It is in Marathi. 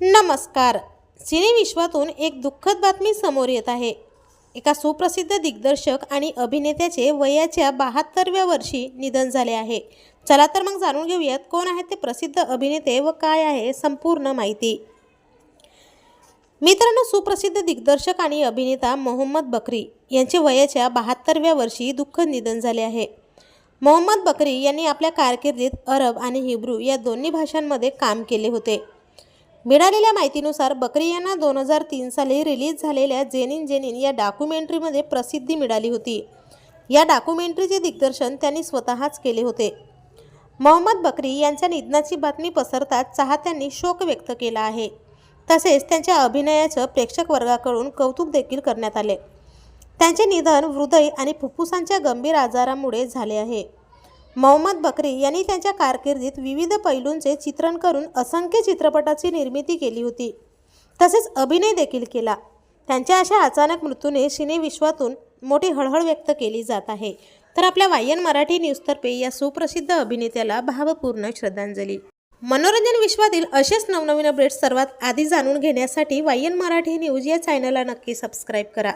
नमस्कार. सिनेविश्वातून एक दुःखद बातमी समोर येत आहे. एका सुप्रसिद्ध दिग्दर्शक आणि अभिनेत्याचे वयाच्या बहात्तरव्या वर्षी निधन झाले आहे. चला तर मग जाणून घेऊयात कोण आहेत ते प्रसिद्ध अभिनेते व काय आहे संपूर्ण माहिती. मित्रांनो सुप्रसिद्ध दिग्दर्शक आणि अभिनेता मोहम्मद बकरी यांचे वयाच्या बहात्तरव्या वर्षी दुःखद निधन झाले आहे. मोहम्मद बकरी यांनी आपल्या कारकिर्दीत अरब आणि हिब्रू या दोन्ही भाषांमध्ये काम केले होते. मिळालेल्या माहितीनुसार बकरी यांना दोन हजार तीन साली रिलीज झालेल्या जेनिन जेनिन या डॉक्युमेंटरीमध्ये प्रसिद्धी मिळाली होती. या डॉक्युमेंटरीचे दिग्दर्शन त्यांनी स्वतःच केले होते. मोहम्मद बकरी यांच्या निधनाची बातमी पसरताच चाहत्यांनी शोक व्यक्त केला आहे. तसेच त्यांच्या अभिनयाचं प्रेक्षक वर्गाकडून कौतुक देखील करण्यात आले. त्यांचे निधन हृदय आणि फुफ्फुसांच्या गंभीर आजारामुळे झाले आहे. मोहम्मद बकरी यांनी त्यांच्या कारकिर्दीत विविध पैलूंचे चित्रण करून असंख्य चित्रपटाची निर्मिती केली होती. तसेच अभिनय देखील केला. त्यांच्या अशा अचानक मृत्यूने सिनेविश्वातून मोठी हळहळ व्यक्त केली जात आहे. तर आपल्या वायन मराठी न्यूजतर्फे या सुप्रसिद्ध अभिनेत्याला भावपूर्ण श्रद्धांजली. मनोरंजन विश्वातील असेच नवनवीन अपडेट्स सर्वात आधी जाणून घेण्यासाठी वायन मराठी न्यूज या चॅनलला नक्की सबस्क्राईब करा.